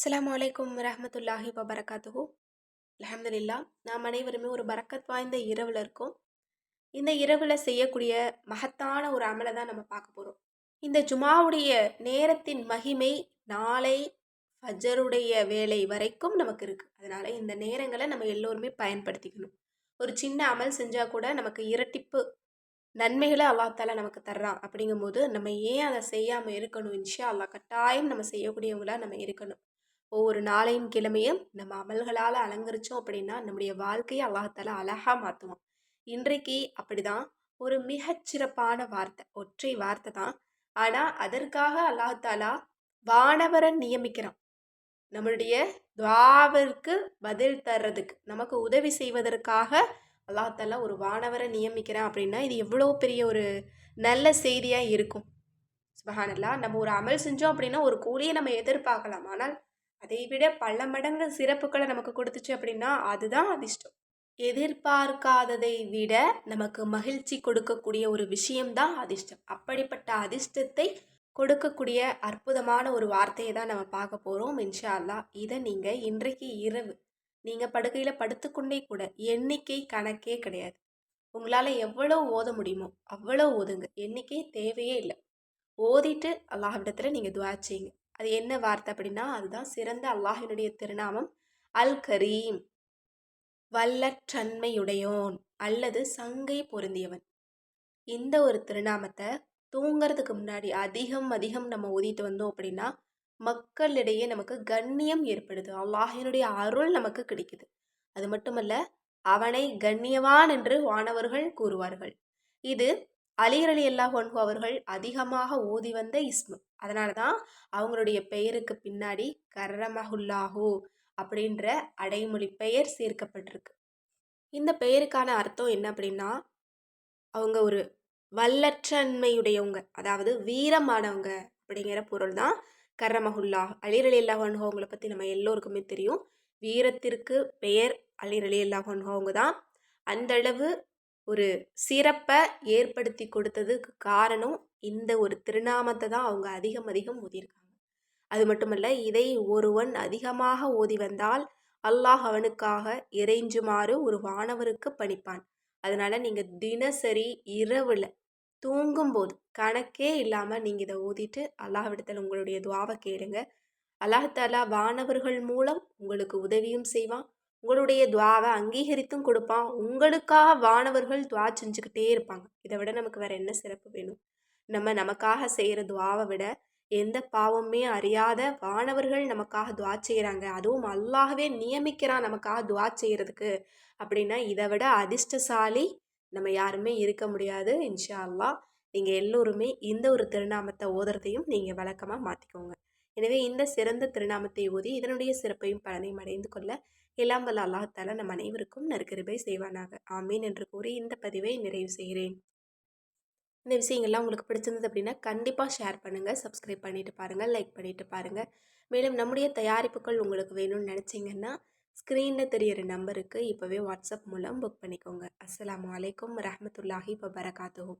அஸ்லாம் வலைக்கம் ரஹமத்துல்லாஹி வபரகாத்துஹூ. அலமதுல்லா நாம் அனைவருமே ஒரு பரக்கத் வாய்ந்த இரவில் இருக்கோம். இந்த இரவில் செய்யக்கூடிய மகத்தான ஒரு அமலை தான் நம்ம பார்க்க போகிறோம் இந்த ஜுமாவுடைய நேரத்தின் மகிமை நாளை ஃபஜருடைய வேலை வரைக்கும் நமக்கு இருக்குது அதனால் இந்த நேரங்களை நம்ம எல்லோருமே பயன்படுத்திக்கணும். ஒரு சின்ன அமல் செஞ்சால் கூட நமக்கு இரட்டிப்பு நன்மைகளை அல்லாத்தால நமக்கு தர்றான். அப்படிங்கும்போது நம்ம ஏன் அதை செய்யாமல் இருக்கணும்? இன்ஷா அல்லா கட்டாயம் நம்ம செய்யக்கூடியவங்களாக நம்ம இருக்கணும். ஒவ்வொரு நாளையும் கிழமையும் நம்ம அமல்களால் அலங்கரித்தோம் அப்படின்னா நம்முடைய வாழ்க்கையை அல்லாஹால அழகாக மாற்றுவோம் இன்றைக்கு அப்படிதான். ஒரு மிகச்சிறப்பான வார்த்தை ஒற்றை வார்த்தை தான். ஆனால் அதற்காக அல்லாஹாலா வானவரை நியமிக்கிறான். நம்மளுடைய துவாவிற்கு பதில் தர்றதுக்கு நமக்கு உதவி செய்வதற்காக அல்லாஹாலா ஒரு வானவரை நியமிக்கிறான் அப்படின்னா இது எவ்வளோ பெரிய ஒரு நல்ல செய்தியாக இருக்கும். சுபஹானல்லா நம்ம ஒரு அமல் செஞ்சோம் அப்படின்னா ஒரு கூலியை நம்ம எதிர்பார்க்கலாம். ஆனால் அதை விட பல மடங்கு சிறப்புகளை நமக்கு கொடுத்துச்சு அப்படின்னா அதுதான் அதிர்ஷ்டம். எதிர்பார்க்காததை விட நமக்கு மகிழ்ச்சி கொடுக்கக்கூடிய ஒரு விஷயம்தான் அதிர்ஷ்டம். அப்படிப்பட்ட அதிர்ஷ்டத்தை கொடுக்கக்கூடிய அற்புதமான ஒரு வார்த்தையை தான் நம்ம பார்க்க போகிறோம் இன்ஷா அல்லா இதை நீங்கள் இன்றைக்கு இரவு நீங்கள் படுக்கையில் படுத்துக்கொண்டே கூட எண்ணிக்கை கணக்கே கிடையாது. உங்களால் எவ்வளோ ஓத முடியுமோ அவ்வளோ ஓதுங்க. எண்ணிக்கை தேவையே இல்லை. ஓதிட்டு அல்லாஹிடத்தில் நீங்கள் துவா செய்யுங்க. அது என்ன வார்த்தை அப்படின்னா அதுதான் சிறந்த அல்லாஹினுடைய திருநாமம் அல் கரீம் வல்லற்றன்மையுடையோன் அல்லது சங்கை பொருந்தியவன். இந்த ஒரு திருநாமத்தை தூங்கிறதுக்கு முன்னாடி அதிகம் அதிகம் நம்ம ஓதிட்டு வந்தோம் அப்படின்னா மக்களிடையே நமக்கு கண்ணியம் ஏற்படுது. அல்லாஹினுடைய அருள் நமக்கு கிடைக்குது. அது மட்டுமல்ல அவனை கண்ணியவான் என்று வானவர்கள் கூறுவார்கள். இது அலிகர் அலி அல்லாஹ் ஒன்ஹு அவர்கள் அதிகமாக ஓதி வந்த இஸ்மு. அதனால தான் அவங்களுடைய பெயருக்கு பின்னாடி கர்ரமஹுல்லாஹு அப்படின்ற அடைமொழி பெயர் சேர்க்கப்பட்டிருக்கு. இந்த பெயருக்கான அர்த்தம் என்ன அப்படின்னா அவங்க ஒரு வல்லற்றன்மையுடையவங்க அதாவது வீரமானவங்க அப்படிங்கிற பொருள் தான் கர்ரமஹுல்லா அலிர் அலி அல்லாஹ் ஒன்ஹு அவங்கள பற்றி நம்ம எல்லோருக்குமே தெரியும். வீரத்திற்கு பெயர் அலிர் அலி அல்லாஹ் ஒன்ஹு அவங்க தான் அந்தளவு ஒரு சிறப்பை ஏற்படுத்தி கொடுத்ததுக்கு காரணம் இந்த ஒரு திருநாமத்தை தான் அவங்க அதிகம் அதிகம் ஓதியிருக்காங்க. அது மட்டுமல்ல இதை ஒருவன் அதிகமாக ஓதி வந்தால் அல்லாஹ் அவனுக்காக இறைஞ்சுமாறு ஒரு வானவருக்கு பணிப்பான். அதனால் நீங்கள் தினசரி இரவில் தூங்கும்போது கணக்கே இல்லாமல் நீங்கள் இதை ஓதிட்டு அல்லாஹ்விடத்தில் உங்களுடைய துவாவை கேளுங்க. அல்லாஹாலா வானவர்கள் மூலம் உங்களுக்கு உதவியும் செய்வான். உங்களுடைய துவாவை அங்கீகரித்தும் கொடுப்பான். உங்களுக்காக வானவர்கள் துவா செஞ்சுக்கிட்டே இருப்பாங்க. இதை விட நமக்கு வேற என்ன சிறப்பு வேணும்? நம்ம நமக்காக செய்கிற துவாவை விட எந்த பாவமே அறியாத வானவர்கள் நமக்காக துவா செய்கிறாங்க அதுவும் அல்லாகவே நியமிக்கிறான் நமக்காக துவா செய்கிறதுக்கு அப்படின்னா இதை விட அதிர்ஷ்டசாலி நம்ம யாருமே இருக்க முடியாது. இன்ஷா அல்லா நீங்கள் எல்லோருமே இந்த ஒரு திருநாமத்தை ஓதுறதையும் நீங்கள் வழக்கமாக மாற்றிக்கோங்க எனவே இந்த சிறந்த திருநாமத்தை ஓதி இதனுடைய சிறப்பையும் பலனையும் அடைந்து கொள்ள எல்லாம் வல்ல அல்லாஹால நம் அனைவருக்கும் நற்கருபை செய்வானாக. ஆமீன் என்று கூறி இந்த பதிவை நிறைவு செய்கிறேன். இந்த விஷயங்கள்லாம் உங்களுக்கு பிடிச்சிருந்தது அப்படின்னா கண்டிப்பாக ஷேர் பண்ணுங்கள் சப்ஸ்கிரைப் பண்ணிட்டு பாருங்கள் லைக் பண்ணிவிட்டு பாருங்கள் மேலும் நம்முடைய தயாரிப்புகள் உங்களுக்கு வேணும்னு நினச்சிங்கன்னா ஸ்க்ரீனில் தெரியிற நம்பருக்கு இப்போவே வாட்ஸ்அப் மூலம் புக் பண்ணிக்கோங்க. அஸ்லாம் வலைக்கம் இப்போ வபரகாத்துஹூ.